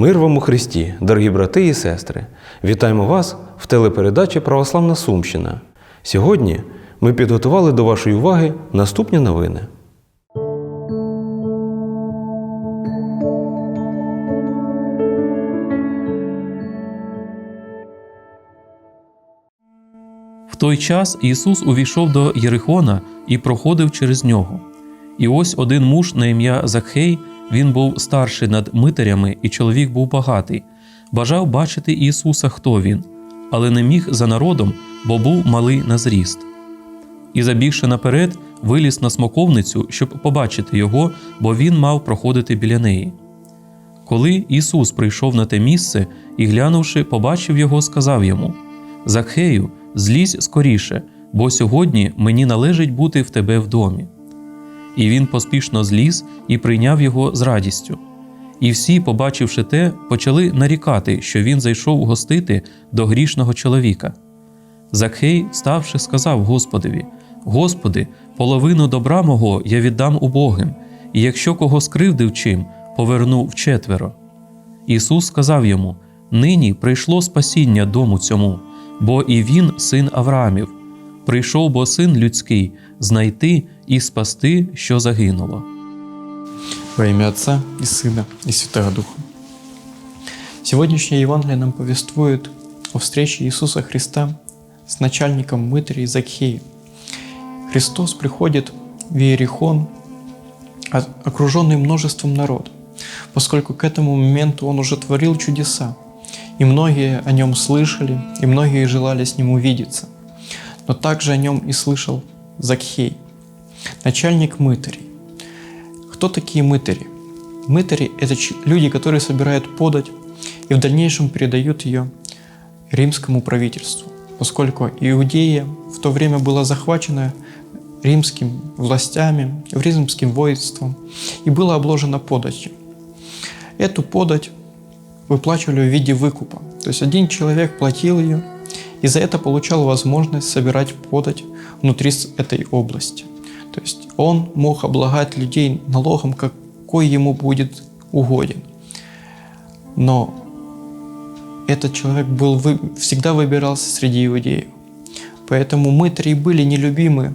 Мир вам у Христі, дорогі брати і сестри! Вітаємо вас в телепередачі Православна Сумщина. Сьогодні ми підготували до вашої уваги наступні новини. В той час Ісус увійшов до Єрихона і проходив через нього. І ось один муж на ім'я Закхей, він був старший над митарями, і чоловік був багатий, бажав бачити Ісуса, хто він, але не міг за народом, бо був малий на зріст. І, забігши наперед, виліз на смоковницю, щоб побачити його, бо він мав проходити біля неї. Коли Ісус прийшов на те місце і, глянувши, побачив його, сказав йому: Закхею, злізь скоріше, бо сьогодні мені належить бути в тебе в домі. І він поспішно зліз і прийняв його з радістю. І всі, побачивши те, почали нарікати, що він зайшов гостити до грішного чоловіка. Закхей, ставши, сказав Господові: Господи, половину добра мого я віддам убогим, і якщо кого скривдив чим, поверну вчетверо. Ісус сказав йому: Нині прийшло спасіння дому цьому, бо і він син Авраамів. Прийшов бо син людський знайти і спасти, що загинуло. Во имя Отца и Сына и Святого Духа. Сегодняшнее Евангелие нам повествует о встрече Иисуса Христа с начальником мытарей Закхеем. Христос приходит в Иерихон, о- окруженный множеством народа, поскольку к этому моменту Он уже творил чудеса, и многие о Нем слышали, и многие желали с Ним увидеться. Но также о Нем и слышал Закхей, начальник мытарей. Кто такие мытари? Мытари – это люди, которые собирают подать и в дальнейшем передают ее римскому правительству, поскольку Иудея в то время была захвачена римскими властями, римским воинством и была обложена податью. Эту подать выплачивали в виде выкупа. То есть один человек платил ее и за это получал возможность собирать подать внутри этой области. То есть он мог облагать людей налогом, какой ему будет угоден. Но этот человек был, всегда выбирался среди иудеев. Поэтому мытари были нелюбимы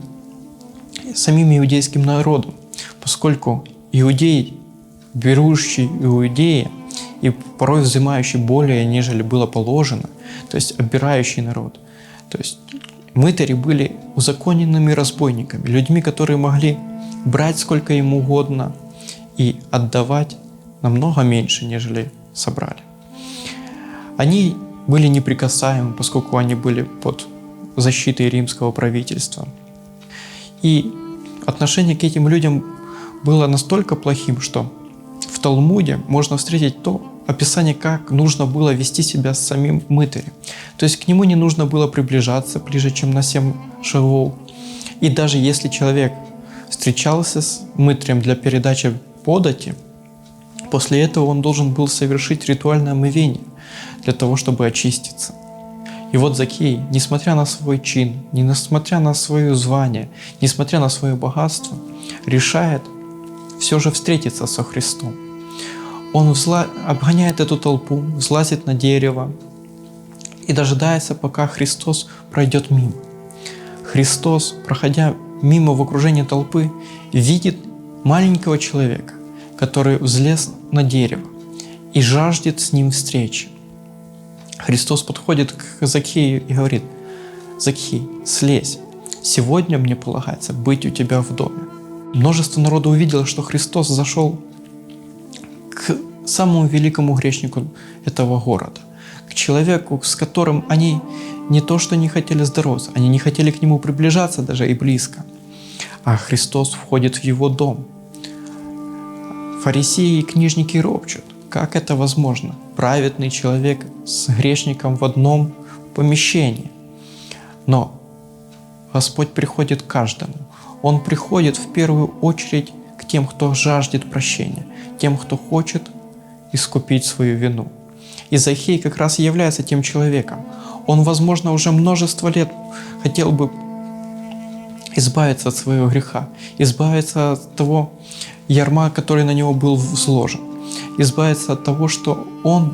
самим иудейским народом, поскольку иудей, берущий иудея и порой взимающий более, нежели было положено, то есть обирающий народ. То есть мытари были узаконенными разбойниками, людьми, которые могли брать сколько им угодно и отдавать намного меньше, нежели собрали. Они были неприкасаемы, поскольку они были под защитой римского правительства. И отношение к этим людям было настолько плохим, что в Талмуде можно встретить то описание, как нужно было вести себя с самим мытарем. То есть к нему не нужно было приближаться ближе, чем на 7 шагов. И даже если человек встречался с мытарем для передачи подати, после этого он должен был совершить ритуальное омывение для того, чтобы очиститься. И вот Закей, несмотря на свой чин, несмотря на свое звание, несмотря на свое богатство, решает все же встретиться со Христом. Он взла- обгоняет эту толпу, взлазит на дерево и дожидается, пока Христос пройдет мимо. Христос, проходя мимо в окружении толпы, видит маленького человека, который взлез на дерево и жаждет с ним встречи. Христос подходит к Закхею и говорит, «Закхей, слезь, сегодня мне полагается быть у тебя в доме». Множество народа увидело, что Христос зашел самому великому грешнику этого города, к человеку, с которым они не то что не хотели здороваться, они не хотели к нему приближаться даже и близко. А Христос входит в его дом. Фарисеи и книжники ропчут. Как это возможно? Праведный человек с грешником в одном помещении. Но Господь приходит к каждому. Он приходит в первую очередь к тем, кто жаждет прощения, тем, кто хочет искупить свою вину. И Захей как раз является тем человеком. Он, возможно, уже множество лет хотел бы избавиться от своего греха, избавиться от того ярма, который на него был взложен. избавиться от того, что он,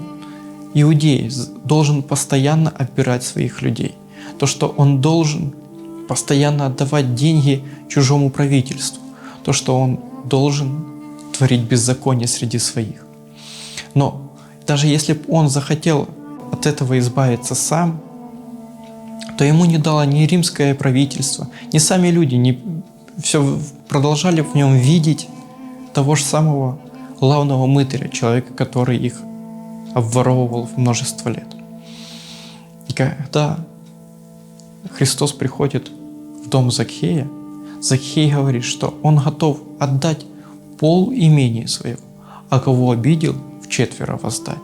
иудей, должен постоянно отбирать своих людей. То, что он должен постоянно отдавать деньги чужому правительству. То, что он должен творить беззаконие среди своих. Но даже если бы он захотел от этого избавиться сам, то ему не дало ни римское правительство, ни сами люди, ни все продолжали в нем видеть того же самого главного мытаря, человека, который их обворовывал в множество лет. И когда Христос приходит в дом Закхея, Закхей говорит, что он готов отдать пол имения своего, а кого обидел, четверо воздать.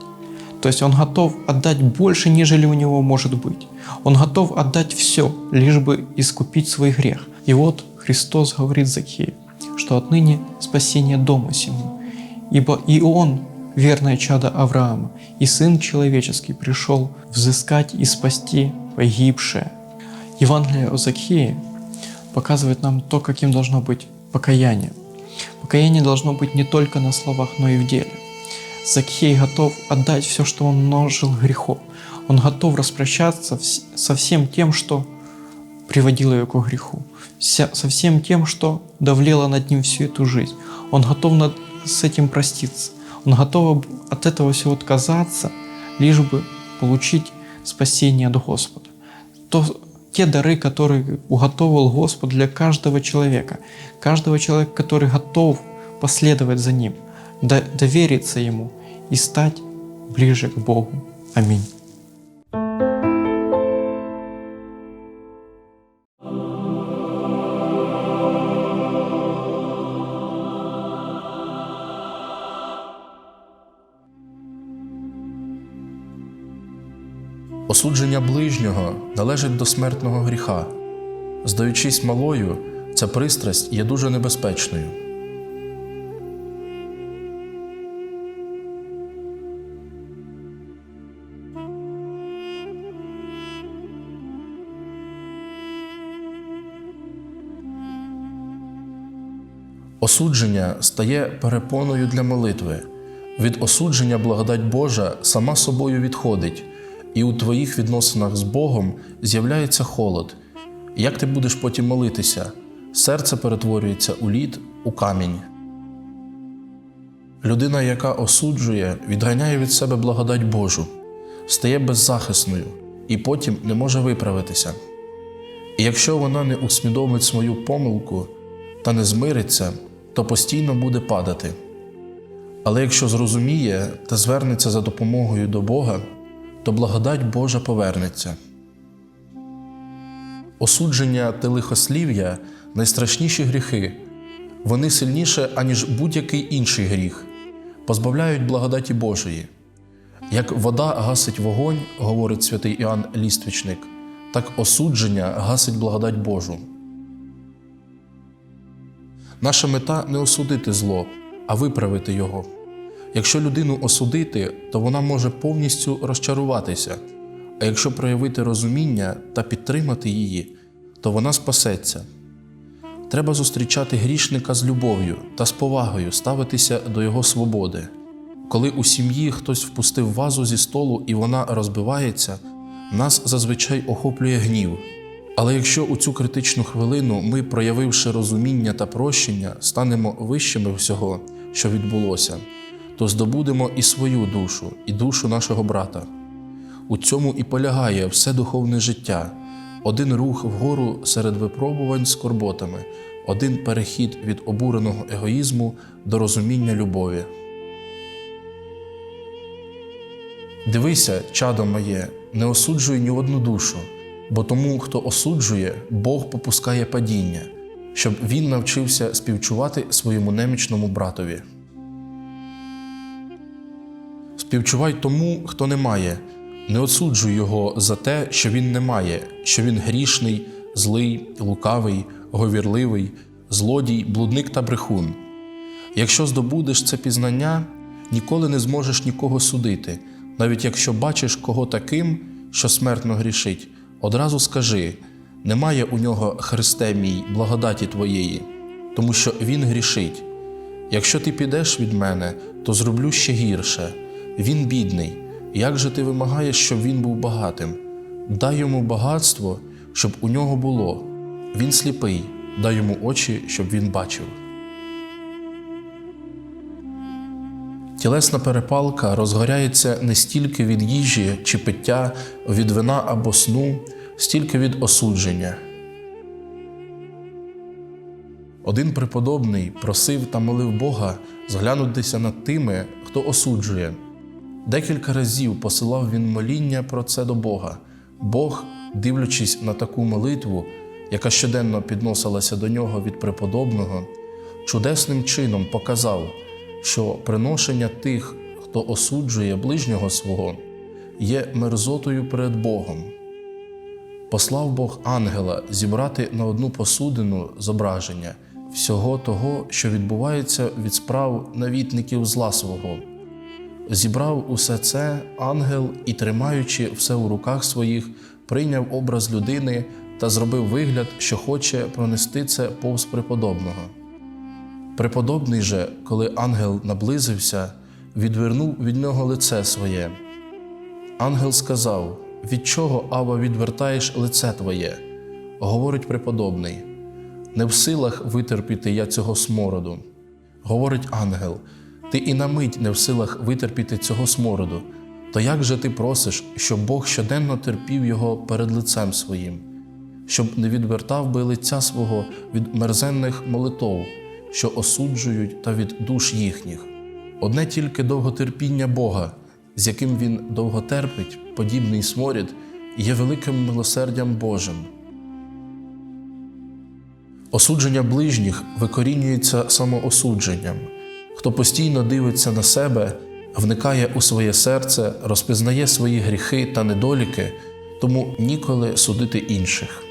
То есть он готов отдать больше, нежели у него может быть. Он готов отдать все, лишь бы искупить свой грех. И вот Христос говорит Закхею, что отныне спасение дома сему, ибо и он, верное чадо Авраама, и Сын Человеческий пришел взыскать и спасти погибшее. Евангелие о Закхее показывает нам то, каким должно быть покаяние. Покаяние должно быть не только на словах, но и в деле. Закхей готов отдать все, что он нажил грехом. Он готов распрощаться со всем тем, что приводило его к греху, со всем тем, что давлело над ним всю эту жизнь. Он готов над- с этим проститься. Он готов от этого всего отказаться, лишь бы получить спасение от Господа. То, те дары, которые уготовил Господь для каждого человека, каждого человека, который готов последовать за Ним, до- довериться Ему и стать ближе к Богу. Аминь. Осудження ближнього належить до смертного гріха. Здаючись малою, ця пристрасть є дуже небезпечною. Осудження стає перепоною для молитви. Від осудження благодать Божа сама собою відходить, і у твоїх відносинах з Богом з'являється холод. Як ти будеш потім молитися? Серце перетворюється у лід, у камінь. Людина, яка осуджує, відганяє від себе благодать Божу, стає беззахисною і потім не може виправитися. І якщо вона не усвідомить свою помилку та не змириться, то постійно буде падати. Але якщо зрозуміє та звернеться за допомогою до Бога, то благодать Божа повернеться. Осудження та лихослів'я найстрашніші гріхи. Вони сильніше, аніж будь-який інший гріх, позбавляють благодаті Божої. Як вода гасить вогонь, говорить святий Іоанн Ліствічник, так осудження гасить благодать Божу. Наша мета не осудити зло, а виправити його. Якщо людину осудити, то вона може повністю розчаруватися, а якщо проявити розуміння та підтримати її, то вона спасеться. Треба зустрічати грішника з любов'ю та з повагою ставитися до його свободи. Коли у сім'ї хтось впустив вазу зі столу і вона розбивається, нас зазвичай охоплює гнів. Але якщо у цю критичну хвилину ми, проявивши розуміння та прощення, станемо вищими всього, що відбулося, то здобудемо і свою душу, і душу нашого брата. У цьому і полягає все духовне життя, один рух вгору серед випробувань скорботами, один перехід від обуреного егоїзму до розуміння любові. Дивися, чадо моє, не осуджуй ні одну душу, бо тому, хто осуджує, Бог попускає падіння, щоб він навчився співчувати своєму немічному братові. Співчувай тому, хто не має, не осуджуй його за те, що він не має, що він грішний, злий, лукавий, говірливий, злодій, блудник та брехун. Якщо здобудеш це пізнання, ніколи не зможеш нікого судити, навіть якщо бачиш кого таким, що смертно грішить, одразу скажи: немає у нього Христе мій, благодаті Твоєї, тому що Він грішить. Якщо ти підеш від мене, то зроблю ще гірше. Він бідний. Як же ти вимагаєш, щоб він був багатим? Дай йому багатство, щоб у нього було. Він сліпий, дай йому очі, щоб він бачив. Тілесна перепалка розгоряється не стільки від їжі чи пиття, від вина або сну, стільки від осудження. Один преподобний просив та молив Бога зглянутися над тими, хто осуджує. Декілька разів посилав він моління про це до Бога. Бог, дивлячись на таку молитву, яка щоденно підносилася до нього від преподобного, чудесним чином показав, що приношення тих, хто осуджує ближнього свого, є мерзотою перед Богом. Послав Бог ангела зібрати на одну посудину зображення всього того, що відбувається від справ навітників зла свого. Зібрав усе це ангел і, тримаючи все у руках своїх, прийняв образ людини та зробив вигляд, що хоче пронести це повз преподобного. Преподобний же, коли ангел наблизився, відвернув від нього лице своє. Ангел сказав: Від чого, Ава, відвертаєш лице твоє? Говорить преподобний. Не в силах витерпіти я цього смороду. Говорить ангел, ти і на мить не в силах витерпіти цього смороду. То як же ти просиш, щоб Бог щоденно терпів його перед лицем своїм, щоб не відвертав би лиця свого від мерзенних молитов, що осуджують та від душ їхніх? Одне тільки довготерпіння Бога, з яким Він довго терпить, подібний сморід, є великим милосердям Божим. Осудження ближніх викорінюється самоосудженням. Хто постійно дивиться на себе, вникає у своє серце, розпізнає свої гріхи та недоліки, тому ніколи судити інших.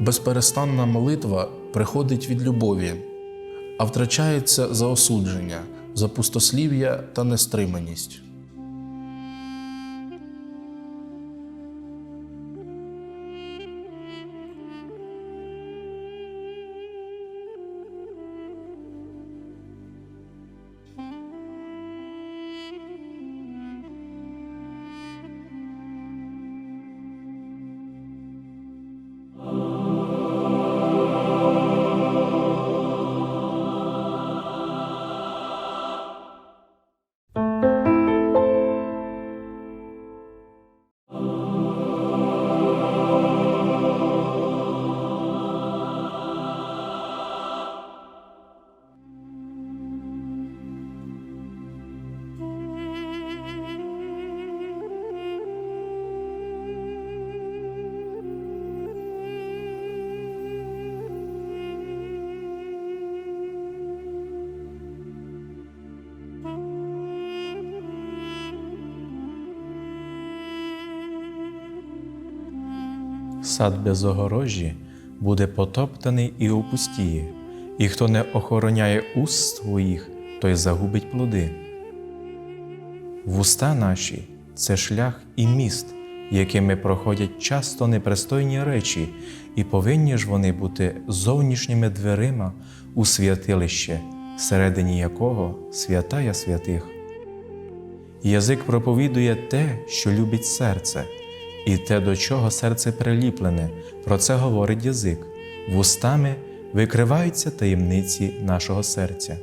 Безперестанна молитва приходить від любові, а втрачається за осудження, за пустослів'я та нестриманість. Сад без огорожі буде потоптаний і опустіє, і хто не охороняє уст своїх, той загубить плоди. Вуста наші це шлях і міст, якими проходять часто непристойні речі, і повинні ж вони бути зовнішніми дверима у святилище, всередині якого святая святих. Язик проповідує те, що любить серце, і те, до чого серце приліплене, про це говорить язик. Вустами викриваються таємниці нашого серця.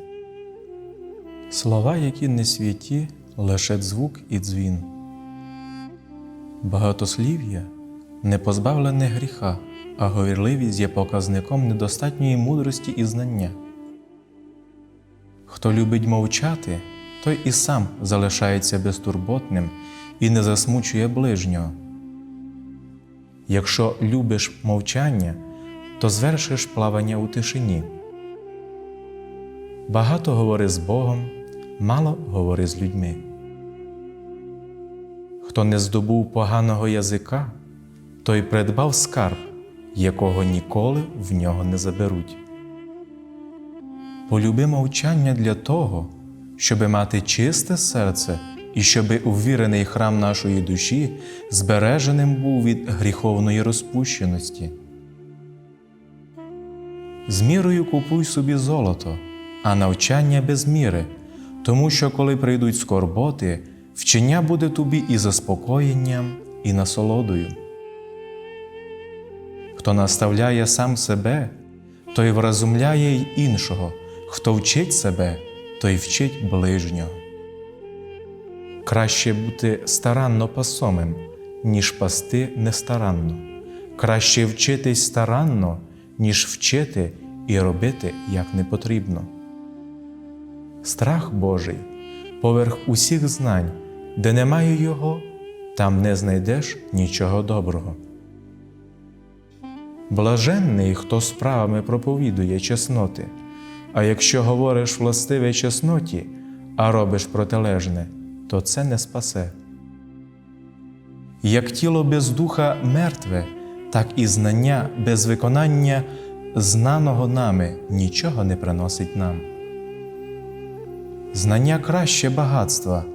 Слова, які не святі, лише звук і дзвін. Багатослів'я не позбавлене гріха, а говірливість є показником недостатньої мудрості і знання. Хто любить мовчати, той і сам залишається безтурботним і не засмучує ближнього. Якщо любиш мовчання, то звершиш плавання у тишині. Багато говори з Богом, мало говори з людьми. Хто не здобув поганого язика, той придбав скарб, якого ніколи в нього не заберуть. Полюби мовчання для того, щоби мати чисте серце і щоби увірений храм нашої душі збереженим був від гріховної розпущеності. З мірою купуй собі золото, а навчання без міри, тому що коли прийдуть скорботи, вчення буде тобі і заспокоєнням, і насолодою. Хто наставляє сам себе, той вразумляє й іншого, хто вчить себе, той вчить ближнього. Краще бути старанно пасомим, ніж пасти нестаранно. Краще вчитись старанно, ніж вчити і робити як не потрібно. Страх Божий поверх усіх знань, де немає його, там не знайдеш нічого доброго. Блаженний, хто справами проповідує чесноти, а якщо говориш властиве чесноті, а робиш протилежне, то це не спасе. Як тіло без духа мертве, так і знання без виконання знаного нами нічого не приносить нам. Знання краще багатства,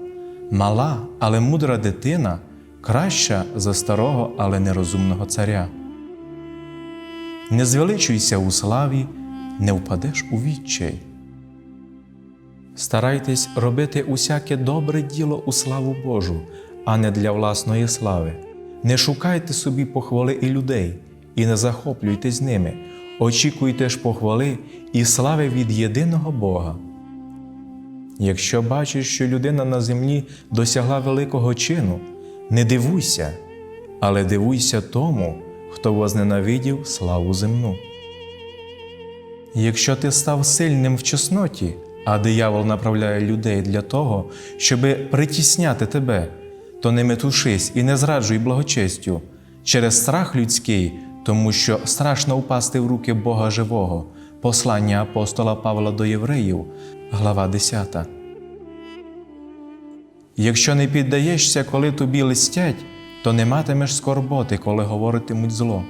мала, але мудра дитина краща за старого, але нерозумного царя. Не звеличуйся у славі, не впадеш у відчай. Старайтесь робити усяке добре діло у славу Божу, а не для власної слави. Не шукайте собі похвали і людей, і не захоплюйтесь ними, очікуйте ж похвали і слави від єдиного Бога. Якщо бачиш, що людина на землі досягла великого чину, не дивуйся, але дивуйся тому, хто возненавидів славу земну. Якщо ти став сильним в чесноті, а диявол направляє людей для того, щоби притісняти тебе, то не метушись і не зраджуй благочестю через страх людський, тому що страшно впасти в руки Бога живого. Послання апостола Павла до Євреїв, глава 10. Якщо не піддаєшся, коли тобі листять, то не матимеш скорботи, коли говоритимуть зло.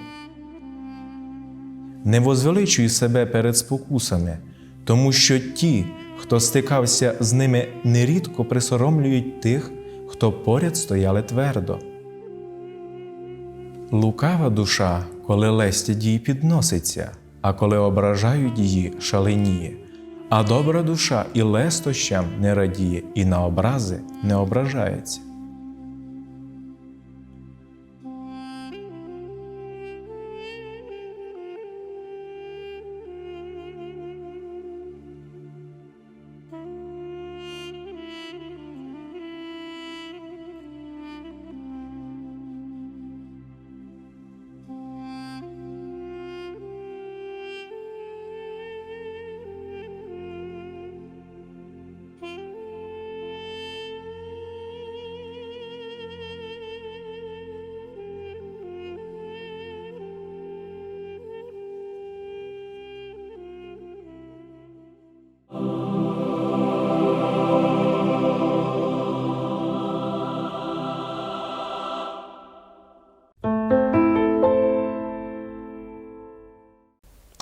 Не возвеличуй себе перед спокусами, тому що ті, хто стикався з ними, нерідко присоромлюють тих, хто поряд стояли твердо. Лукава душа, коли лестять їй підноситься, а коли ображають її, шаленіє. А добра душа і лестощам не радіє, і на образи не ображається.